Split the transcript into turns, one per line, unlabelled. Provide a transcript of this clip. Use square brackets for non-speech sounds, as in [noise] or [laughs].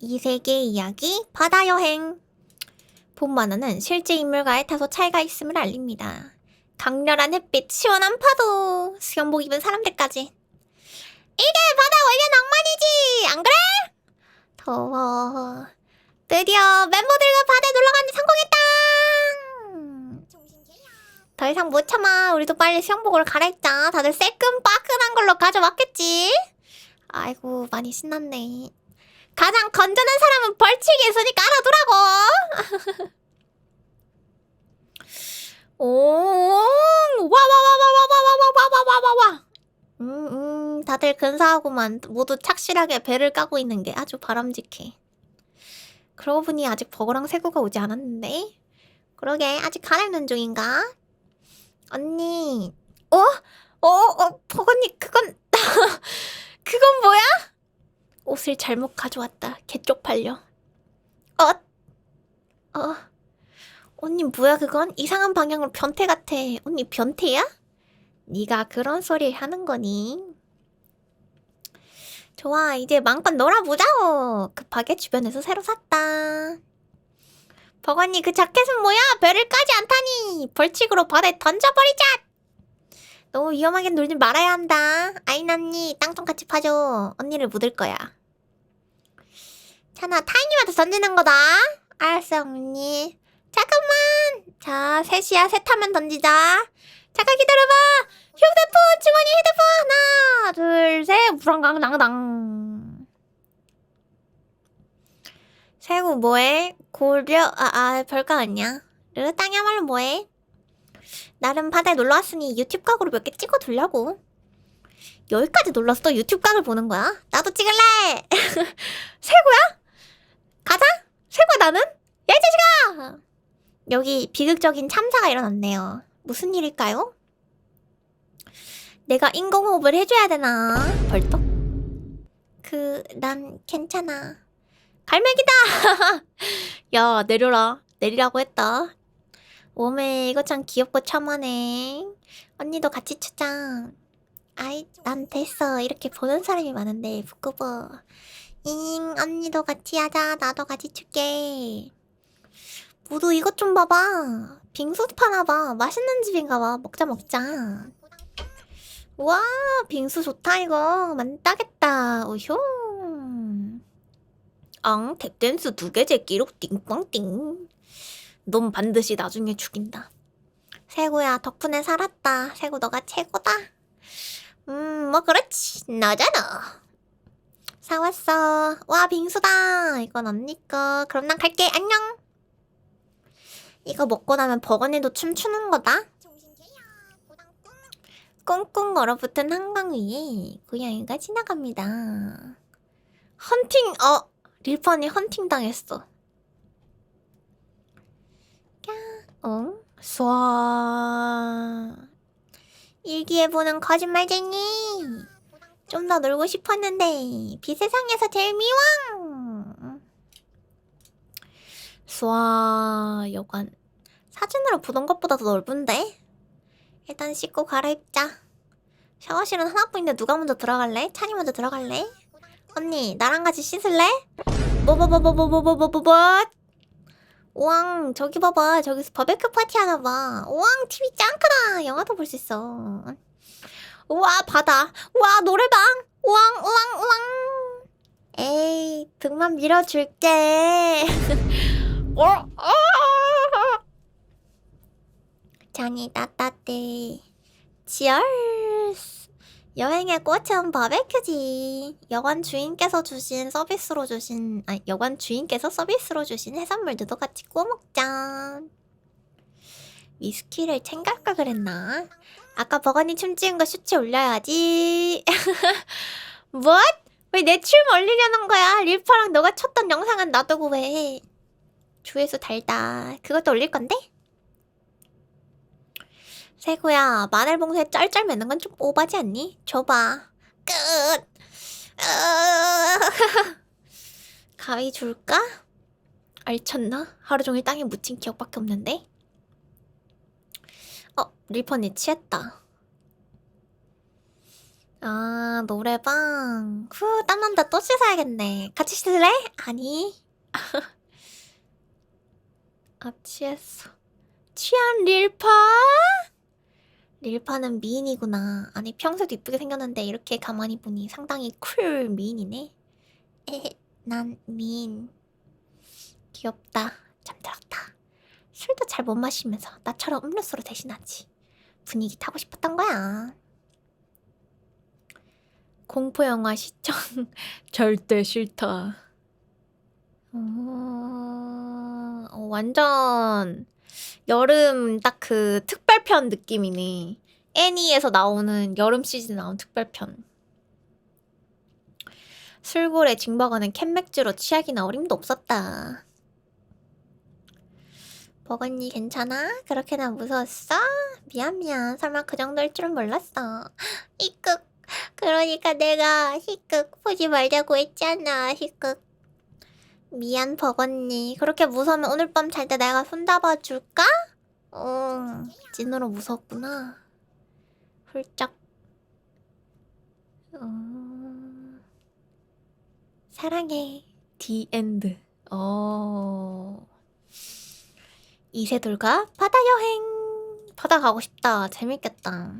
이 세계의 이야기 바다 여행. 본 만화는 실제 인물과의 다소 차이가 있음을 알립니다. 강렬한 햇빛, 시원한 파도, 수영복 입은 사람들까지. 이게 바다 원래 낭만이지! 안 그래? 더워. 드디어 멤버들과 바다에 놀러가는데 성공했다! 더 이상 못 참아. 우리도 빨리 수영복을 갈아입자. 다들 새끈빠끈한 걸로 가져왔겠지 아이고 많이 신났네 가장 건전한 사람은 벌칙이 있으니까 알아두라고. 오, 와와와와와와와와와와와. 음, 음, 다들 근사하고만 모두 착실하게 배를 까고 있는 게 아주 바람직해. 그러고 보니 아직 버거랑 새구가 오지 않았는데. 그러게 아직 가려는 중인가? 언니, 어? 어, 어, 버거니 그건 그건 뭐야? 옷을 잘못 가져왔다. 개쪽팔려. 어? 어? 언니 뭐야 그건? 이상한 방향으로 변태 같아. 언니 변태야? 네가 그런 소리를 하는 거니? 좋아 이제 마음껏 놀아보자고. 급하게 주변에서 새로 샀다. 버거니 그 자켓은 뭐야? 배를 까지 않다니. 벌칙으로 바다에 던져버리자. 너무 위험하게 놀지 말아야 한다. 아인 언니 땅 좀 같이 파줘. 언니를 묻을 거야. 찬아 타이님한테 던지는 거다. 알았어 언니. 잠깐만. 자 셋이야 셋 하면 던지자. 잠깐 기다려봐. 휴대폰 주머니 휴대폰 하나 둘셋 무랑강당당. 세구 뭐해? 고려 아, 아 별거 아니야. 르 땅야말로 뭐해? 나름 바다에 놀러 왔으니 유튜브 각으로 몇 개 찍어 두려고. 여기까지 놀랐어? 유튜브 각을 보는 거야? 나도 찍을래! [laughs] 세구야? 가자! 세구야 나는? 야, 이 자식아! 여기 비극적인 참사가 일어났네요. 무슨 일일까요? 내가 인공호흡을 해줘야 되나? 벌떡? 그, 난 괜찮아. 갈매기다! [laughs] 야, 내려라. 내리라고 했다. 오메 이거 참 귀엽고 참하네. 언니도 같이 추자. 아이 난 됐어. 이렇게 보는 사람이 많은데 부끄러워. 잉 언니도 같이 하자. 나도 같이 출게. 모두 이것 좀 봐봐. 빙수 파나봐. 맛있는 집인가봐. 먹자 먹자. 와 빙수 좋다 이거. 만따겠다. 오효. 엉 탭댄스 두개 제끼로 띵빵띵. 넌 반드시 나중에 죽인다. 세구야, 덕분에 살았다. 세구 너가 최고다. 음, 뭐 그렇지. 너잖아. 사왔어. 와, 빙수다. 이건 언니 거. 그럼 난 갈게. 안녕. 이거 먹고 나면 버거니도 춤추는 거다. 꽁꽁 얼어붙은 한강 위에 고양이가 지나갑니다. 헌팅, 어, 릴펀이 헌팅 당했어. 응? 쏴. 일기예보는 거짓말쟁이. 좀 더 놀고 싶었는데 비세상에서 제일 미왕. 쏴 여관 사진으로 보던 것보다 더 넓은데? 일단 씻고 갈아입자. 샤워실은 하나뿐인데 누가 먼저 들어갈래? 찬이 먼저 들어갈래? 언니 나랑 같이 씻을래? 뭐뭐뭐뭐뭐뭐뭐뭐뭐뭐 우왕 저기 봐봐. 저기서 바베큐 파티 하나 봐. 우왕 TV 짱 크다. 영화도 볼 수 있어. 우와 바다. 우와 노래방. 우왕 우왕 우왕. 에이 등만 밀어줄게. [laughs] 어? 어? 잔이 따뜻해. 치얼스 여행의 꽃은 바베큐지. 여관 주인께서 주신 서비스로 주신 아니 여관 주인께서 서비스로 주신 해산물들도 같이 구워 먹자. 위스키를 챙길 걸 그랬나? 아까 버거니 춤추는 거 슈츠 올려야지. [laughs] 뭐? 왜내 춤 올리려는 거야? 릴파랑 너가 췄던 영상은 놔두고 왜? 조회수 달다. 그것도 올릴 건데? 세구야, 마늘 봉투에 짤짤 매는 건 좀 오바지 않니? 줘봐. 끝! 으... 가위 줄까? 알쳤나? 하루 종일 땅에 묻힌 기억밖에 없는데? 어, 릴펀이 취했다. 아, 노래방. 후, 땀난다. 또 씻어야겠네. 같이 씻을래? 아니. 아, 취했어. 취한 릴파? 릴파는 미인이구나. 아니, 평소에도 이쁘게 생겼는데 이렇게 가만히 보니 상당히 쿨 미인이네. 에헤, 난 미인. 귀엽다. 잠들었다. 술도 잘 못 마시면서 나처럼 음료수로 대신하지. 분위기 타고 싶었던 거야. 공포 영화 시청 [laughs] 절대 싫다. 어, 어, 완전 여름 딱 그 특별편 느낌이네. 애니에서 나오는 여름 시즌 나온 특별편. 술골에 징버거는 캔맥주로 취하기나 어림도 없었다. 버거니 괜찮아? 그렇게나 무서웠어? 미안 미안 설마 그 정도일 줄은 몰랐어 [gasps] 희극 그러니까 내가 희극 보지 말자고 했잖아 희극 미안 버거니 그렇게 무서우면 오늘 밤 잘 때 내가 손 잡아 줄까? 어 찐으로 무섭구나 훌쩍 어... 사랑해 디 엔드 어... 이세돌과 바다 여행. 바다 가고 싶다. 재밌겠다.